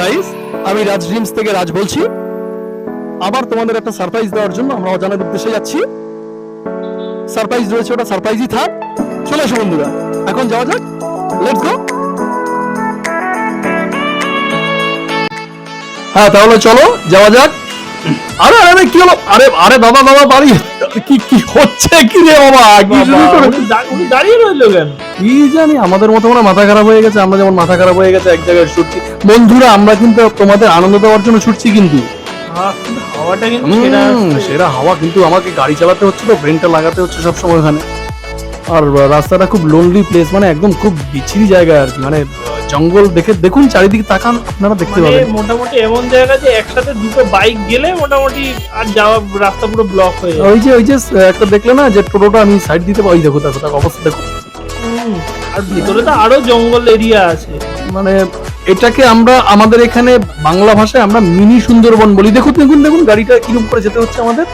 Guys আমি রাজ dreams থেকে রাজ বলছি। আবার তোমাদের একটা সারপ্রাইজ দেওয়ার জন্য আমরা অজানার উদ্দেশ্যে যাচ্ছি। সারপ্রাইজ রয়েছে ওটা সারপ্রাইজই থাক। চলে এসো বন্ধুরা এখন যাওয়া যাক। লেটস গো হ্যাঁ তাহলে চলো যাওয়া যাক। আরে আরে কি হলো? আরে আরে বাবা বাবা বাড়ি কি কি হচ্ছে কি রে বাবা? কি শুরু করে? দাঁড়িয়ে রইল কেন? কি জানি আমাদের মতো মনে মাথা খারাপ হয়ে গেছে আমরা যেমন মাথা খারাপ হয়ে গেছে এক জায়গায় ছুটছি। বন্ধুরা আমরা কিন্তু তোমাদের আনন্দ দেওয়ার জন্য ছুটছি কিন্তু। হাওয়াটা কিন্তু সেরা হাওয়া কিন্তু আমাকে গাড়ি চালাতে হচ্ছে তো ব্রেনটা লাগাতে হচ্ছে সব সময় ওখানে। আর রাস্তাটা খুব লোনলি প্লেস মানে একদম খুব বিচ্ছিরি জায়গা আর কি মানে জঙ্গল দেখে দেখুন চারিদিকে তাকান আপনারা দেখতে মানে পাবেন। মোটামুটি এমন জায়গা যে একসাথে দুটো বাইক গেলে মোটামুটি আর যাওয়া রাস্তা পুরো ব্লক হয়ে যাবে। ওই যে ওই যে একটা দেখলে না যে টোটোটা আমি সাইড দিতে পারি দেখো দেখো তার অবস্থা দেখো। আর ভিতরে তো আরও জঙ্গল এরিয়া আছে। মানে এটাকে আমরা আমাদের এখানে বাংলা ভাষায় আমরা মিনি সুন্দরবন বলি। দেখুন দেখুন দেখুন গাড়িটা কীরকম করে যেতে হচ্ছে আমাদের।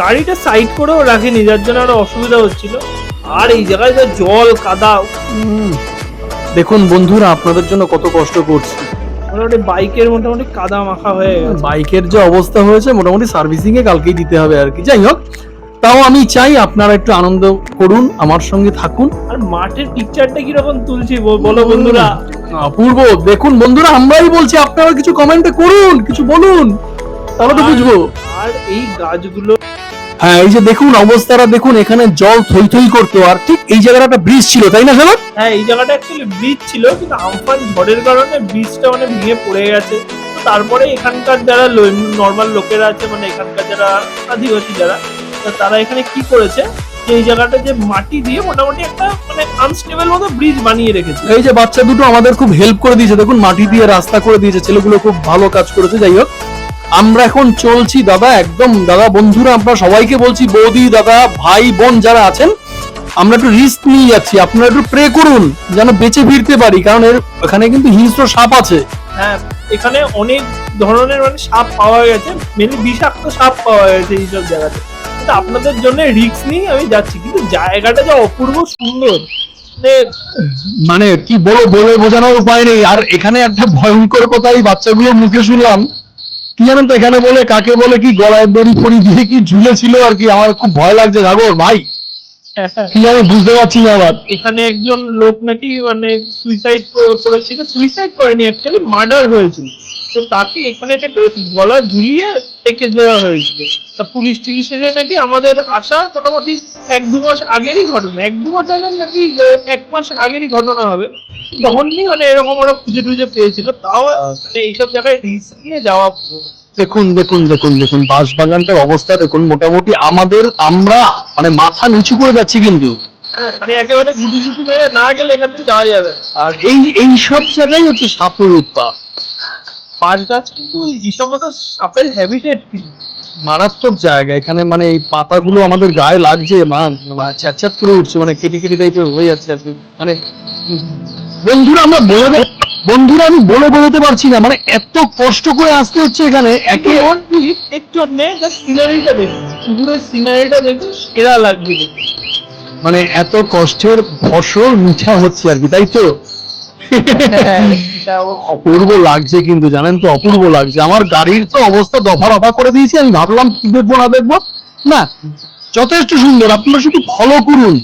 গাড়িটা সাইড করেও রাখেনি যার জন্য আরও অসুবিধা হচ্ছিল। আর এই জায়গায় যে জল কাদা। দেখুন বন্ধুরা আপনাদের জন্য কত কষ্ট করছি। মোটামুটি বাইকের মোটামুটি কাদা মাখা হয়ে গেছে। বাইকের যে অবস্থা হয়েছে মোটামুটি সার্ভিসিং এ কালকেই দিতে হবে আর কি। যাই হোক তাও আমি চাই আপনারা একটু আনন্দ করুন আমার সঙ্গে থাকুন। আর মাঠের পিকচারটা কীরকম তুলছি বল- বন্ধুরা। অপূর্ব। দেখুন বন্ধুরা আমরাই বলছি আপনারা কিছু কমেন্টে করুন কিছু বলুন তাহলে তো বুঝব। আর এই গাছগুলো হ্যাঁ এই যে দেখুন অবস্থাটা দেখুন এখানে জল থই থই করতো আর ঠিক এই জায়গাটা একটা ব্রিজ ছিল তাই না হ্যাঁ এই জায়গাটা অ্যাকচুয়ালি ব্রিজ ছিল কিন্তু আমফান ঝড়ের কারণে ব্রিজটা মানে ভেঙে পড়ে গেছে। তারপরে এখানকার যারা নর্মাল লোকেরা আছে মানে এখানকার যারা আদিবাসী যারা তারা এখানে কি করেছে? যে এই জায়গাটা যে মাটি দিয়ে মোটামুটি একটা মানে আনস্টেবল মতো ব্রিজ বানিয়ে রেখেছে। এই যে বাচ্চা দুটো আমাদের খুব হেল্প করে দিয়েছে। দেখুন মাটি দিয়ে রাস্তা করে দিয়েছে। ছেলেগুলো খুব ভালো কাজ করেছে। যাই হোক আমরা এখন চলছি দাদা একদম দাদা বন্ধুরা আমরা সবাইকে বলছি বৌদি দাদা ভাই বোন যারা আছেন আমরা একটু রিস্ক নিয়ে যাচ্ছি। আপনারা একটু প্রে করুন যেন বেঁচে ফিরতে পারি। কারণ এর এখানে কিন্তু হিংস্র সাপ আছে। হ্যাঁ এখানে অনেক ধরনের মানে সাপ পাওয়া গেছে। মেনলি বিষাক্ত সাপ পাওয়া গেছে এইসব জায়গাতে। কিন্তু আপনাদের জন্য রিস্ক নিয়ে আমি যাচ্ছি কিন্তু জায়গাটা যে অপূর্ব সুন্দর। মানে মানে কি বলো বলে বোঝানোর উপায় নেই। আর এখানে একটা ভয়ঙ্কর কথা এই বাচ্চাগুলো মুখে শুনলাম। কি জানেন তো এখানে বলে কাকে বলে কি গলায় দড়ি পরি দিয়ে কি ঝুলেছিল আর কি আমার খুব ভয় লাগছে। জাগর ভাই কি জানি বুঝতে পারছি না আবার। এখানে একজন লোক নাকি মানে সুইসাইড করেছিল। সুইসাইড করেনি অ্যাকচুয়ালি মার্ডার হয়েছিল। তো তাকে এখানে একটা গলা ঝুলিয়ে রেখে দেওয়া হয়েছিল। তা পুলিশ টিলিশ এসে নাকি আমাদের আসা মোটামুটি এক দু মাস আগেরই ঘটনা। এক দু মাস আগে নাকি এক মাস আগেরই ঘটনা হবে। তখনই মানে এরকম ওরা খুঁজে টুজে পেয়েছিল। তাও মানে এইসব জায়গায় রিস্ক নিয়ে যাওয়া দেখুন দেখুন দেখুন দেখুন বাঁশ বাগানটার অবস্থা দেখুন মোটামুটি আমাদের আমরা মানে মাথা নিচু করে যাচ্ছি কিন্তু। মানে একেবারে গুটি গুটি মেরে না গেলে এখান থেকে যাওয়া যাবে আর এই এই সব জায়গায় হচ্ছে সাপের উৎপাত। গাছ কিন্তু সাপের হ্যাবিটেট মারাত্মক জায়গা। এখানে মানে এই পাতাগুলো আমাদের গায়ে লাগছে মান চ্যাট করে উঠছে মানে কেটে কেটে টাইপের হয়ে যাচ্ছে আর। মানে বন্ধুরা আমরা বলে বন্ধুরা আমি বলে বোঝাতে পারছি না। মানে এত কষ্ট করে আসতে হচ্ছে এখানে। একে একটু সিনারিটা দেখুন। পুরো সিনারিটা দেখুন সেরা লাগবে মানে এত কষ্টের ফসল মিঠা হচ্ছে আর কি তাই তো? অপূর্ব লাগছে কিন্তু জানেন তো অপূর্ব লাগছে। আমার গাড়ির তো অবস্থা দফা রফা করে দিয়েছি আমি ভাবলাম কি দেখব না দেখব। না যথেষ্ট সুন্দর আপনারা শুধু ফলো করুন।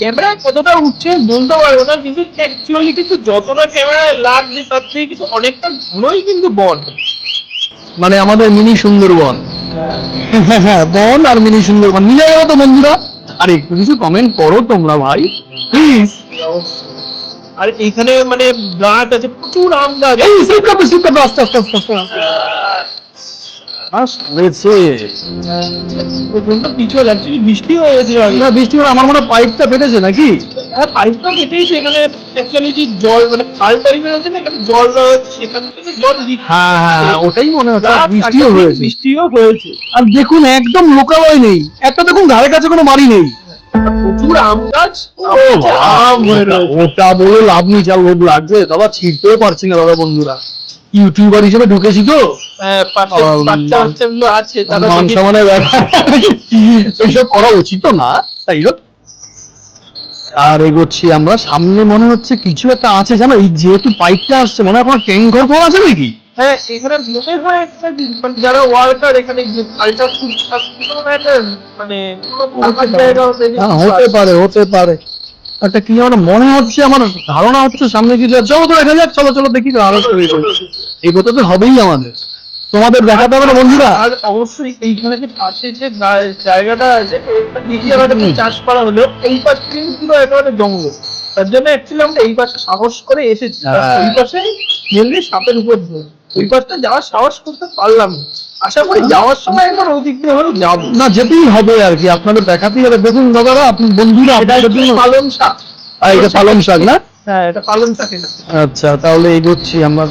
ক্যামেরায় কতটা উঠছে বলতে পারব না কিন্তু অ্যাকচুয়ালি কিন্তু যতটা ক্যামেরায় লাগছে তার থেকে কিন্তু অনেকটা ঘনই কিন্তু বন। মানে আমাদের মিনি সুন্দরবন। হ্যাঁ বন আর মিনি সুন্দরবন মিলে গেল তো বন্ধুরা। আর একটু কিছু কমেন্ট করো তোমরা ভাই প্লিজ আর এইখানে মানে গাছ আছে প্রচুর আম গাছ। এই স্লিপ কাপে স্লিপ কাপে আস্তে আস্তে আস্তে আস্তে। হয়েছে প্রচণ্ড পিছু অ্যাকচুয়ালি বৃষ্টি হয়ে না বৃষ্টি হলে আমার মনে হয় পাইপটা ফেটেছে নাকি? হ্যাঁ পাইপটা কেটেইছে এখানে অ্যাকচুয়ালি যে জল মানে খাল টাইপের আছে না এখানে জল সেখান থেকে জল হ্যাঁ হ্যাঁ হ্যাঁ, ওটাই মনে হচ্ছে বৃষ্টিও হয়েছে। বৃষ্টিও হয়েছে। আর দেখুন একদম লোকালয় নেই। একটা দেখুন ধারে কাছে কোনো বাড়ি নেই। প্রচুর আম গাছ? ও আম রয়েছে ওটা বলে লাভ নেই যা লোভ লাগছে দাদা ছিঁড়তেও পারছি না দাদা বন্ধুরা। ইউটিউবার হিসেবে ঢুকেছি তো। হ্যাঁ, মান সম্মানের ব্যাপার। এইসব করা উচিত না তাই হোক। আর এগোচ্ছি আমরা সামনে মনে হচ্ছে কিছু একটা আছে জানো এই যেহেতু পাইপটা আসছে মনে হয় ট্রেন ঘর পাওয়া আছে নাকি? হ্যাঁ এখানে হয় একটা জিনিস, মানে যারা ওয়ার্কার এখানে মানে হতে পারে। হতে পারে একটা কি আমার মনে হচ্ছে আমার ধারণা হচ্ছে সামনে আছে। চলো তো দেখা যাক চলো চলো দেখি তো আরও এগোতে তো হবেই আমাদের। তোমাদের দেখাতে হবে না বন্ধুরা? আর অবশ্যই এইখানে যে পাশে যে জায়গাটা আছে চাষ করা হলো এই পাশে কিন্তু একেবারে জঙ্গল। তার জন্য অ্যাকচুয়ালি আমরা এই পাশে সাহস করে এসেছি। হ্যাঁ। পাশে মেনলি সাপের উপর দিয়ে ওই পাশটা যাওয়ার সাহস করতে পারলাম আশা করি যাওয়ার সময় একবার হলেও যাব। না যেতেই হবে আর কি আপনাদের দেখাতেই হবে। দেখুন দাদারা আপনি বন্ধুরা আপনাদের জন্য পালং শাক? এটা পালং শাক না? হ্যাঁ এটা পালং শাকের আচ্ছা তাহলে এগোচ্ছি আমরা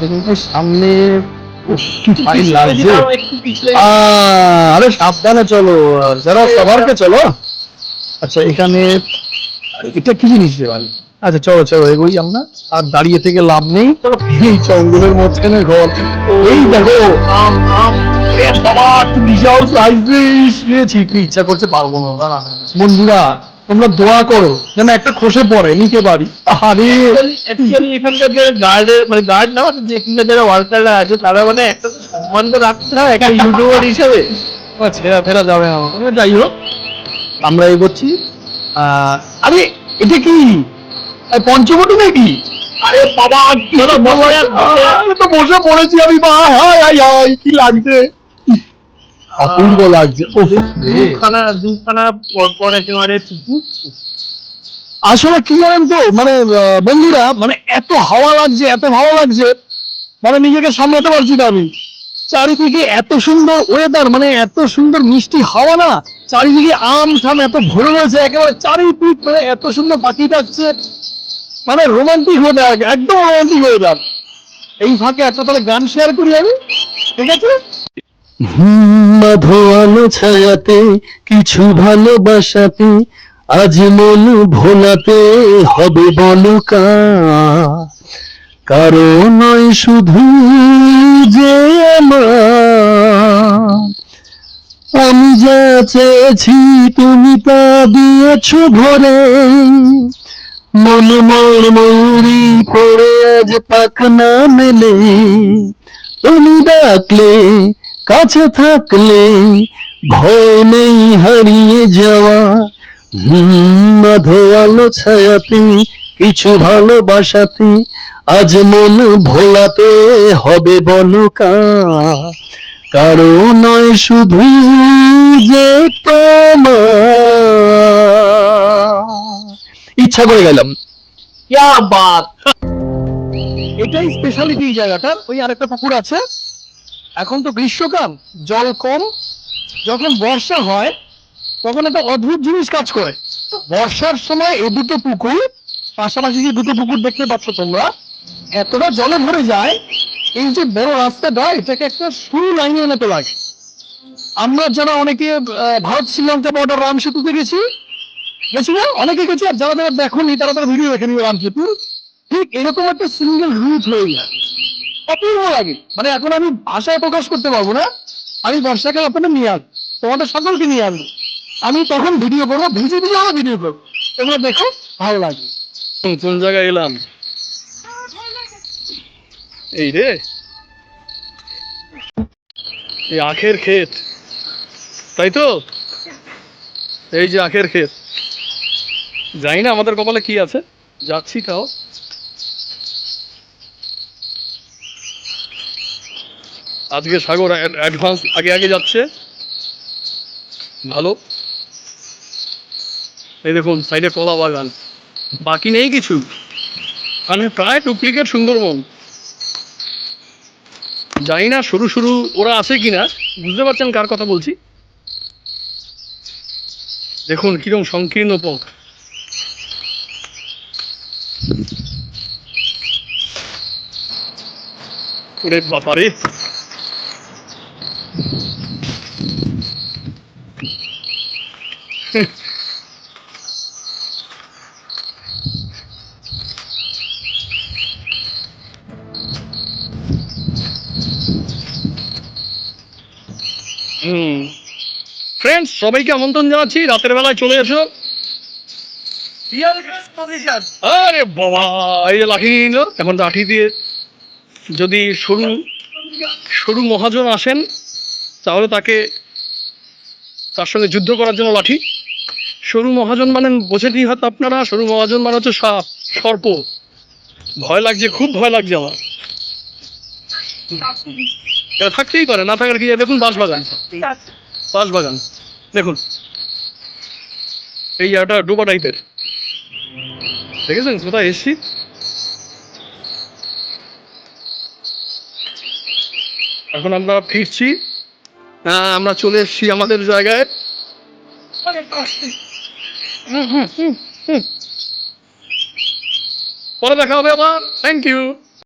সামনে আরে সাবধানে চলো যারা সবারকে চলো। আচ্ছা এখানে এটা কি জিনিস ভাই? আচ্ছা চলো চলো এগোই আমরা। আর দাঁড়িয়ে থেকে লাভ নেই। এই জঙ্গলের মধ্যখানে ঘর। এই দেখো আম আম বিশাল সাইজ কি ইচ্ছা করছে পারব না বন্ধুরা তোমরা দোয়া করো যেন একটা খসে পড়ে নিতে পারি। আরে। এখানকার যে গার্ডের মানে গার্ড না মানে যে যারা ওয়ার্কাররা আছে তারা মানে একটা তো সম্মান তো রাখতে হয় একটা ইউটিউবার হিসাবে। ছেঁড়া ফেরা যাবে যাই হোক আমরা এগোচ্ছি। আহ, আরে এটা কি? পঞ্চবটী নাকি? আরে বাবা তো বসে পড়েছি আমি বা হাই হাই হাই কি লাগছে? অপূর্ব লাগছে দুখানা দুখানা পর পর একেবারে আসলে কি জানেন তো মানে বন্ধুরা মানে এত হাওয়া লাগছে এত ভালো লাগছে মানে নিজেকে সামলাতে পারছি না আমি। চারিদিকে এত সুন্দর ওয়েদার মানে এত সুন্দর মিষ্টি হাওয়া না চারিদিকে আম ঠাম এত ভরে রয়েছে একেবারে চারিদিক মানে এত সুন্দর পাখি ডাকছে মানে রোমান্টিক ওয়েদার একদম রোমান্টিক ওয়েদার এই ফাঁকে একটা তাহলে গান শেয়ার করি আমি? ঠিক আছে? ধোয়ানো ছায়াতে, কিছু ভালোবাসাতে, আজ মন ভোলাতে হবে বলো কারণ নয় শুধু যে আমি যা চেয়েছি, তুমি তা দিয়েছ ভরে মন মোর পড়ে আজ পাখনা মেলে। তুমি ডাকলে, কাছে থাকলে, ভয় নেই হারিয়ে যাওয়া। হুম ধোয়ালো ছায়াতে, কিছু ভালোবাসাতে, আজ মন ভোলাতে হবে বলো কা কারও নয় শুধু যে তোমার। ইচ্ছা করে গেলাম। ইয়া বাত এটাই স্পেশালিটি এই জায়গাটার ওই আরেকটা পুকুর আছে। এখন তো গ্রীষ্মকাল জল কম। যখন বর্ষা হয় তখন একটা অদ্ভুত জিনিস কাজ করে। বর্ষার সময় এই দুটো পুকুর পাশাপাশি যে দুটো পুকুর দেখতে পাচ্ছ তোমরা এতটা জলে ভরে যায় এই যে বড় রাস্তাটা এটাকে একটা শুরু লাইনের মতো লাগে। আমরা যারা অনেকে আহ, ভারত শ্রীলঙ্কা বর্ডার রাম সেতুতে গেছি গেছি না অনেকে গেছি আর যারা যারা দেখোনি, তারা তারা ভিডিও দেখে নিবে রাম সেতু ঠিক এরকম একটা সিঙ্গেল রুট হয়ে যায় অপূর্ব লাগে মানে এখন আমি ভাষায় প্রকাশ করতে পারব না। আমি বর্ষাকাল আপনাদের নিয়ে আসব। তোমাদের সকলকে নিয়ে আসব। আমি তখন ভিডিও করব, ভিজে ভিজে আমার ভিডিও করব। তোমরা দেখো, ভালো লাগবে। কোন জায়গায় এলাম? এই রে। এই আখের ক্ষেত। তাই তো? এই যে আখের ক্ষেত। জানি না আমাদের কপালে কি আছে। যাচ্ছি তাও। আজকে সাগর অ্যাডভান্স আগে আগে যাচ্ছে। ভালো। এই দেখুন, সাইডে কলা বাগান। বাকি নেই কিছু। মানে প্রায় ডুপ্লিকেট সুন্দরবন। জানি না সরু সরু ওরা আছে কিনা। বুঝতে পারছেন কার কথা বলছি? দেখুন কীরকম সংকীর্ণ পথ। ওরে বাবারে। হুম। ফ্রেন্ডস সবাইকে আমন্ত্রণ জানাচ্ছি। রাতের বেলায় চলে এসো। আরে বাবা এই যে লাঠি নিয়ে নিল এখন লাঠি দিয়ে। যদি সরু সরু মহাজন আসেন তাহলে তাকে তার সঙ্গে যুদ্ধ করার জন্য লাঠি। সরু মহাজন মানে বোঝেনি হয়তো আপনারা? সরু মহাজন মানে হচ্ছে সাপ সর্প। ভয় লাগছে খুব ভয় লাগছে আমার। এটা থাকতেই পারে না থাকার কি দেখুন বাঁশবাগান। বাঁশবাগান। দেখুন। এই জায়গাটা ডোবা টাইপের দেখেছেন কোথায়? এসছি এখন আমরা ফিরছি। হ্যাঁ আমরা চলে এসছি আমাদের জায়গায়। পরে দেখা হবে আবার। Thank you